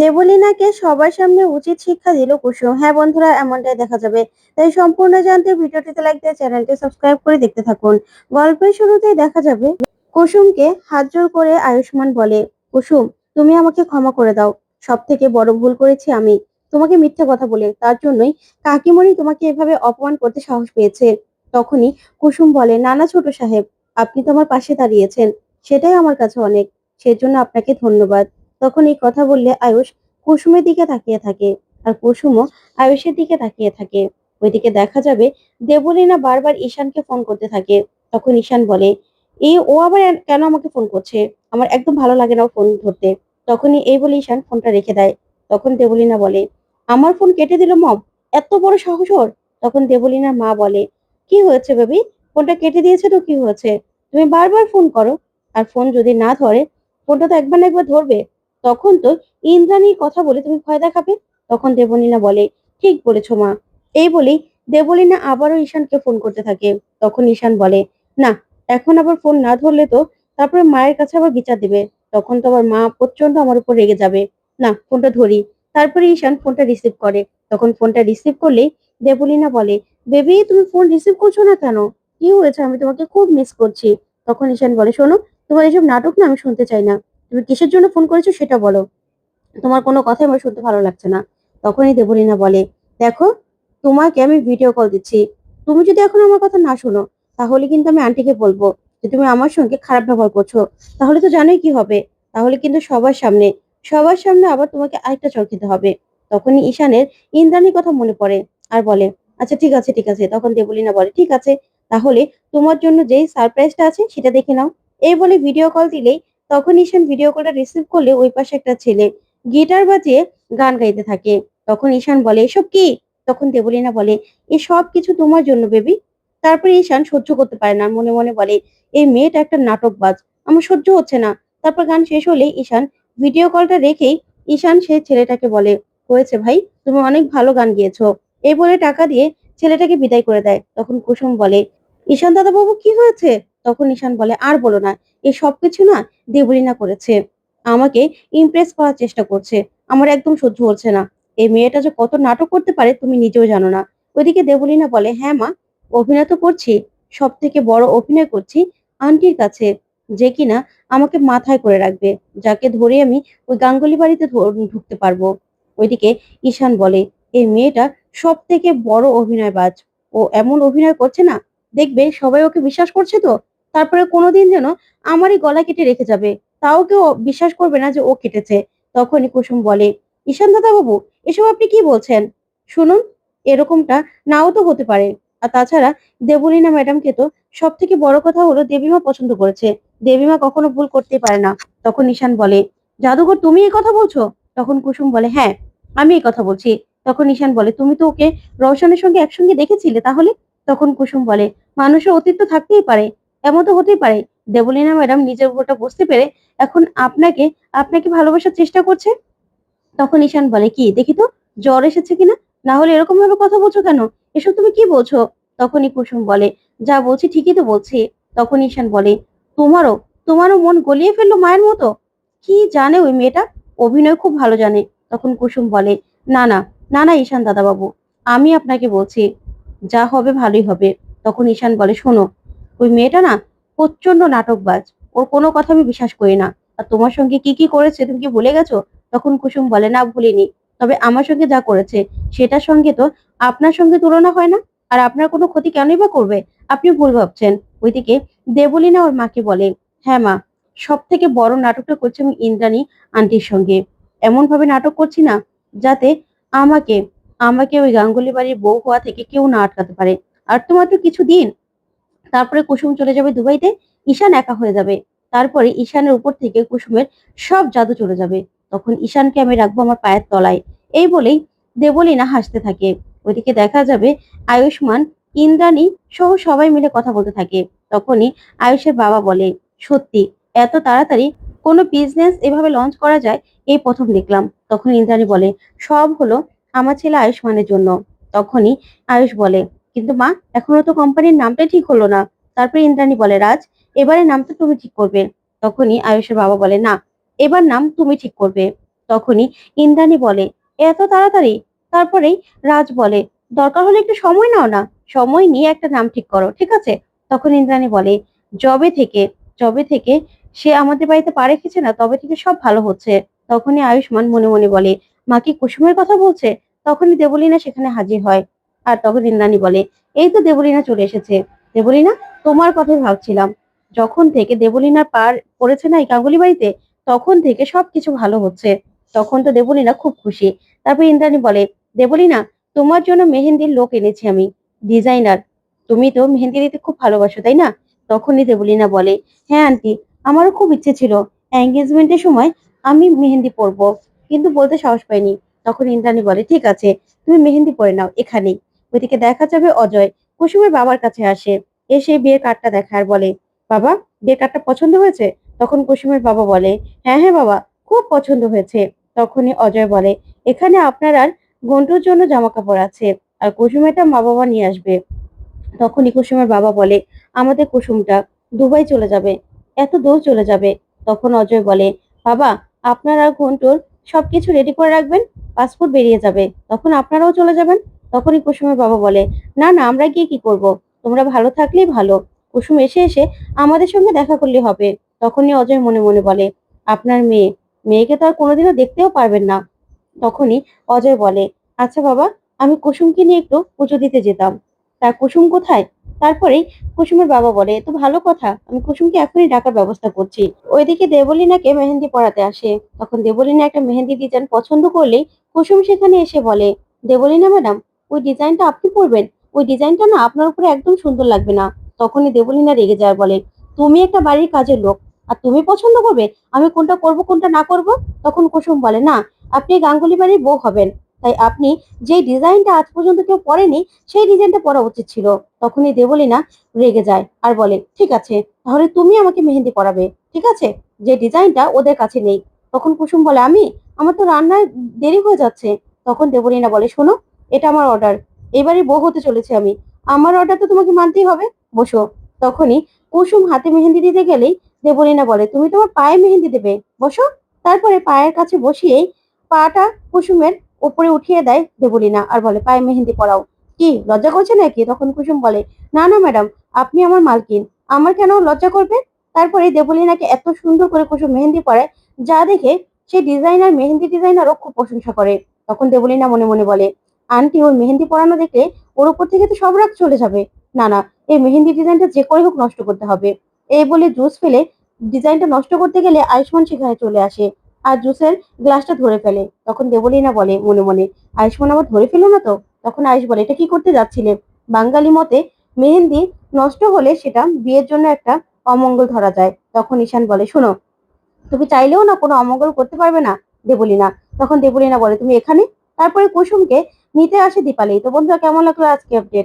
দেবলীনাকে সবার সামনে উচিত শিক্ষা দিল কুসুম। হ্যাঁ বন্ধুরা, এমনটাই দেখা যাবে। তাই সম্পূর্ণ জানতে ভিডিওটিতে লাইক দিয়ে চ্যানেলটি সাবস্ক্রাইব করে দেখতে থাকুন। গল্পের শুরুতেই দেখা যাবে, কুসুমকে হাত জোর করে আয়ুষ্মান বলে, কুসুম, তুমি আমাকে ক্ষমা করে দাও। সব থেকে বড় ভুল করেছি আমি। তোমাকে মিথ্যে কথা বলে, তার জন্যই কাকিমণি তোমাকে এভাবে অপমান করতে সাহস পেয়েছে। তখনই কুসুম বলে, নানা ছোট সাহেব, আপনি তো আমার পাশে দাঁড়িয়েছেন। সেটাই আমার কাছে অনেক। সেজন্য আপনাকে ধন্যবাদ। তখন এই কথা বললে আয়ুষ কুসুমের দিকে তাকিয়ে থাকে আর কুসুমও আয়ুষের দিকে তাকিয়ে থাকে। ওইদিকে দেখা যাবে দেবলীনা বারবার ঈশানকে ফোন করতে থাকে। তখন ঈশান বলে, এই ও আবার কেন আমাকে ফোন করছে? আমার একদম ভালো লাগে না ফোন ধরতে। তখনই এই বলে ঈশান ফোনটা রেখে দেয়। তখন দেবলীনা বলে, আমার ফোন কেটে দিল মম, এত বড় সাহস ওর? তখন দেবলীনার মা বলে, কি হয়েছে বেবি? ফোনটা কেটে দিয়েছে তো কি হয়েছে? তুমি বারবার ফোন করো। আর ফোন যদি না ধরে ফোনটা তো একবার না একবার ধরবে। তখন তো ইন্দ্রাণীর কথা বলে তুমি ভয় দেখাবে? তখন দেবলীনা বলে, ঠিক বলেছ মা। এই বলেই দেবলীনা আবারও ঈশানকে ফোন করতে থাকে। তখন ঈশান বলে, না, এখন আবার ফোন না ধরলে তো তারপরে মায়ের কাছে আবার বিচার দেবে। তখন তো আবার মা প্রচণ্ড আমার উপর রেগে যাবে। না ফোনটা ধরি। তারপরে ঈশান ফোনটা রিসিভ করে। তখন ফোনটা রিসিভ করলেই দেবলীনা বলে, বেবি, তুমি ফোন রিসিভ করছ না কেন? কি হয়েছে? আমি তোমাকে খুব মিস করছি। তখন ঈশান বলে, শোনো, তোমার এসব নাটক না আমি শুনতে চাই না। তুমি কিসের জন্য ফোন করেছ সেটা বলো। তোমার কোনো কথাই আমার শুনতে ভালো লাগছে না। তখনই দেবলীনা বলে, দেখো, তোমাকে আমি ভিডিও কল দিচ্ছি। তুমি যদি এখন আমার কথা না শোনো, তাহলে কিন্তু আমি আন্টিকে বলব যে তুমি আমার সঙ্গে খারাপ ব্যবহার করছ। তাহলে তো জানোই কি হবে। তাহলে কিন্তু সবার সামনে সবার সামনে আবার তোমাকে আরেকটা চর খেতে হবে। তখনই ঈশানের ইন্দ্রাণীর কথা মনে পড়ে আর বলে আচ্ছা ঠিক আছে ঠিক আছে। তখন দেবলীনা বলে, ঠিক আছে, তাহলে তোমার জন্য যেই সারপ্রাইজটা আছে সেটা দেখে নাও। এই বলে ভিডিও কল দিলেই তখন ঈশান ভিডিও কলটা রিসিভ করলে ওই পাশে একটা ছেলে গিটার বাজিয়ে গান গাইতে থাকে। তখন ঈশান বলে, এসব কি? তখন দেবলীনা বলে, এ সব কিছু তোমার জন্য বেবি তারপরে ঈশান সহ্য করতে পারে না, মনে মনে বলে, এই মেয়েটা একটা নাটকবাজ, আমার সহ্য হচ্ছে না। তারপর গান শেষ হলে ঈশান ভিডিও কলটা রেখেই ঈশান সেই ছেলেটাকে বলে, হয়েছে ভাই, তুমি অনেক ভালো গান গিয়েছো। এই বলে টাকা দিয়ে ছেলেটাকে বিদায় করে দেয়। তখন কুসুম বলে, ঈশান দাদা বাবু কি হয়েছে? তখন ঈশান বলে, আর বলো না এই সবকিছু না দেবলীনা করেছে। আমাকে ইমপ্রেস করার চেষ্টা করছে। আমার একদম সহ্য হচ্ছে না। এই মেয়েটা যে কত নাটক করতে পারে তুমি নিজেও জানো না। ওইদিকে দেবলীনা বলে হ্যাঁ মা, অভিনয় তো করছি। সব থেকে বড় অভিনয় করছি আন্টির কাছে, যে কিনা আমাকে মাথায় করে রাখবে, যাকে ধরে আমি ওই গাঙ্গুলি বাড়িতে ঢুকতে পারব। ওইদিকে ঈশান বলে, এই মেয়েটা সব থেকে বড় অভিনয়বাজ। ও এমন অভিনয় করছে না, দেখবে সবাই ওকে বিশ্বাস করছে তো? তারপরে কোনোদিন যেন আমারই গলা কেটে রেখে যাবে। তাও কেউ বিশ্বাস করবে না যে ও কেটেছে। তখনই কুসুম বলে, ঈশান দাদা বাবু এসব আপনি কি বলছেন? শুনুন, এরকমটা নাও তো হতে পারে। আর তাছাড়া দেবলীনা ম্যাডামকে তো সব থেকে বড় কথা হলো দেবীমা পছন্দ করেছে। দেবীমা কখনো ভুল করতে পারে না। তখন ঈশান বলে, জাদুঘর তুমি এই কথা বলছো? তখন কুসুম বলে হ্যাঁ আমি এই কথা বলছি। তখন ঈশান বলে, তুমি তো ওকে রওশনের সঙ্গে একসঙ্গে দেখেছিলে তাহলে? তখন কুসুম বলে, মানুষের অতীত তো থাকতেই পারে। এমন তো হতেই পারে। দেবলীনা ম্যাডাম নিজের উপরটা বুঝতে পেরে এখন আপনাকে আপনাকে ভালোবাসার চেষ্টা করছে? তখন ঈশান বলে, কি, দেখি তো, জ্বর এসেছে কিনা? না হলে এরকম ভাবে কথা বলছো কেন? এসব তুমি কি বলছো? তখনই কুসুম বলে, যা বলছি ঠিকই তো বলছি। তখন ঈশান বলে, তোমারও তোমারও মন গলিয়ে ফেলল মায়ের মতো? কি জানে ওই মেয়েটা? অভিনয় খুব ভালো জানে। তখন কুসুম বলে, না না না না, ঈশান দাদাবাবু, আমি আপনাকে বলছি, যা হবে ভালোই হবে। তখন ঈশান বলে, শোনো ওই মেয়েটা না প্রচণ্ড নাটকবাজ। ওর কোনো কথা আমি বিশ্বাস করি না। আর তোমার সঙ্গে কি কি করেছে তুমি কি ভুলে গেছো? তখন কুসুম বলে, না, ভুলিনি। তবে আমার সঙ্গে যা করেছে, সেটার সঙ্গে তো আপনার সঙ্গে তুলনা হয় না? আর আপনার কোনো ক্ষতি কেনই বা করবে? আপনি ভুল ভাবছেন। ওইদিকে দেবলীনা ওর মাকে বলে হ্যাঁ মা সব থেকে বড় নাটকটা করছি আমি ইন্দ্রাণী আন্টির সঙ্গে। এমন ভাবে নাটক করছি না যাতে আমাকে আমাকে ওই গাঙ্গুলি বাড়ির বউ হওয়া থেকে কেউ না আটকাতে পারে। আর তোমার তো কিছু দিন তারপরে কুসুম চলে যাবে দুবাইতে, ঈশান একা হয়ে যাবে। তারপরে ঈশানের উপর থেকে কুসুমের সব জাদু চলে যাবে। তখন ঈশানকে আমি রাখব আমার পায়ের তলায়। এই বলেই দেবলীনা হাসতে থাকে। ওইদিকে দেখা যাবে আয়ুষ্মান, ইন্দ্রাণী সহ সবাই মিলে কথা বলতে থাকে। তখনই আয়ুষের বাবা বলে, সত্যি, এত তাড়াতাড়ি কোনো বিজনেস এভাবে লঞ্চ করা যায়? এই প্রথম দেখলাম। তখন ইন্দ্রাণী বলে, সব হলো আমার ছেলে আয়ুষ্মানের জন্য। তখনই আয়ুষ বলে কিন্তু মা, এখনও তো কোম্পানির নামটা ঠিক হলো না। তারপরে ইন্দ্রাণী বলে, রাজ এবারে নামটা তুমি ঠিক করবে। তখনই আয়ুষের বাবা বলে, না, এবার নাম তুমি ঠিক করবে। তখনই ইন্দ্রাণী বলে, এত তাড়াতাড়ি? তারপরেই রাজ বলে, দরকার হলে একটু সময় নাও না, সময় নিয়ে একটা নাম ঠিক করো, ঠিক আছে? তখন ইন্দ্রাণী বলে জবে থেকে জবে থেকে সে আমাদের বাড়িতে পা রেখেছে না, তবে থেকে সব ভালো হচ্ছে। তখনই আয়ুষ্মান মনে মনে বলে, মা কি কুসুমের কথা বলছে? তখনই দেবলীনা সেখানে হাজির হয়। আর তখন ইন্দ্রাণী বলে, এই তো দেবলীনা চলে এসেছে। দেবলীনা, তোমার কথাই ভাবছিলাম। যখন থেকে দেবলীনার পার পড়েছে না এই গাঙ্গুলি বাড়িতে, তখন থেকে সবকিছু ভালো হচ্ছে। তখন তো দেবলীনা খুব খুশি। তারপর ইন্দ্রাণী বলে, দেবলীনা, তোমার জন্য মেহেন্দির লোক এনেছি আমি, ডিজাইনার। তুমি তো মেহেন্দি দিতে খুব ভালোবাসো, তাই না? তখনই দেবলীনা বলে হ্যাঁ আন্টি, আমারও খুব ইচ্ছে ছিল। এঙ্গেজমেন্টের সময় আমি মেহেন্দি পরবো, কিন্তু বলতে সাহস পাইনি। তখন ইন্দ্রাণী বলে, ঠিক আছে, তুমি মেহেন্দি পরে নাও, এখানেই। ওইদিকে দেখা যাবে অজয়। কুসুমের বাবার কাছে আসে। এসে বিয়ের কার্ডটা দেখার বলে, বাবা, বিয়ের কার্ডটা পছন্দ হয়েছে? তখন কুসুমের বাবা বলে হ্যাঁ হ্যাঁ বাবা, খুব পছন্দ হয়েছে। তখনই অজয় বলে, এখানে আপনার আর গন্টুর জন্য জামা কাপড় আছে, আর কুসুমেরটা মা বাবা নিয়ে আসবে। তখনই কুসুমের বাবা বলে, আমাদের কুসুমটা দুবাই চলে যাবে, এত দূর চলে যাবে। তখন অজয় বলে, বাবা, আপনার আর ঘন্টুর সবকিছু রেডি করে রাখবেন পাসপোর্ট বেরিয়ে যাবে, তখন আপনারাও চলে যাবেন। তখনই কুসুমের বাবা বলে, না না, আমরা গিয়ে কি করব? তোমরা ভালো থাকলেই ভালো। কুসুম এসে এসে আমাদের সঙ্গে দেখা করলে হবে। তখনই অজয় মনে মনে বলে, আপনার মেয়ে, মেয়েকে তো আর কোনোদিনও দেখতেও পারবেন না। তখনই অজয় বলে আচ্ছা বাবা, আমি কুসুমকে নিয়ে একটু পুজো দিতে যেতাম। তা কুসুম কোথায়? তারপরেই কুসুমের বাবা বলে তো ভালো কথা, আমি কুসুমকে এখনই ডাকার ব্যবস্থা করছি। ওইদিকে দেবলীনাকে মেহেন্দি পড়াতে আসে। তখন দেবলীনা একটা মেহেন্দি ডিজাইন পছন্দ করলেই কুসুম সেখানে এসে বলে, দেবলীনা, ম্যাডাম ওই ডিজাইনটা আপনি পরবেন। ওই ডিজাইনটা না আপনার উপরে একদম সুন্দর লাগবে না। তখনই দেবলীনা রেগে যায় বলে, তুমি একটা বাড়ির কাজের লোক, আর তুমি পছন্দ করবে? আমি কোনটা করব, কোনটা না করব? তখন কুসুম বলে, না, আপনি গাঙ্গুলি বাড়ির বউ হবেন। তাই আপনি যে ডিজাইনটা আজ পর্যন্ত কেউ পরেনি, সেই ডিজাইনটা পরা উচিত ছিল। তখনই দেবলীনা রেগে যায় আর বলে, ঠিক আছে, তাহলে তুমি আমাকে মেহেন্দি পরাবে, ঠিক আছে? যে ডিজাইনটা ওদের কাছে নেই। তখন কুসুম বলে, আমি? আমার তো রান্নায় দেরি হয়ে যাচ্ছে। তখন দেবলীনা বলে, শোনো এটা আমার অর্ডার এবারে বউ হতে চলেছে আমি। আমার অর্ডার তো তোমাকে মানতেই হবে। বসো। তখনই কুসুম হাতে মেহেন্দি দিতে গেলেই দেবলীনা বলে, তুমি তোমার পায়ে মেহেন্দি দেবে। বসো। তারপরে পায়ের কাছে বসিয়েই পাটা কুসুমের উপরে উঠিয়ে দেয় দেবলীনা আর বলে, পায়ে মেহেন্দি পরাও। কি, লজ্জা করছে নাকি? তখন কুসুম বলে, না না, ম্যাডাম, আপনি আমার মালকিন। আমার কেন লজ্জা করবে? তারপরে দেবলীনাকে এত সুন্দর করে কুসুম মেহেন্দি পরায়, যা দেখে সে ডিজাইনার মেহেন্দি ডিজাইনারও খুব প্রশংসা করে। তখন দেবলীনা মনে মনে বলে আন্টি ওর মেহেন্দি পরানো দেখে ওর উপর থেকে তো সব রাগ চলে যাবে। না না, এই মেহেন্দি ডিজাইনটা যে করে হোক নষ্ট করতে হবে। এই বলে জুস ফেলে ডিজাইনটা নষ্ট করতে গেলে আয়ুষ্মান সেখানে চলে আসে আর জুসের গ্লাসটা ধরে ফেলে। তখন দেবলীনা বলে মনে মনে, আয়ুষ্মান আবার ধরে ফেলো না তো? তখন আয়ুষ বলে, এটা কি করতে যাচ্ছিলে? বাঙালি মতে মেহেন্দি নষ্ট হলে সেটা বিয়ের জন্য একটা অমঙ্গল ধরা যায়। তখন ঈশান বলে, শোনো, তুমি চাইলেও না কোনো অমঙ্গল করতে পারবে না দেবলীনা। তখন দেবলীনা বলে, তুমি এখানে? তারপরে কুসুমকে নিতে আসে দীপালি। তো বন্ধুরা কেমন লাগল আজকে আপডেট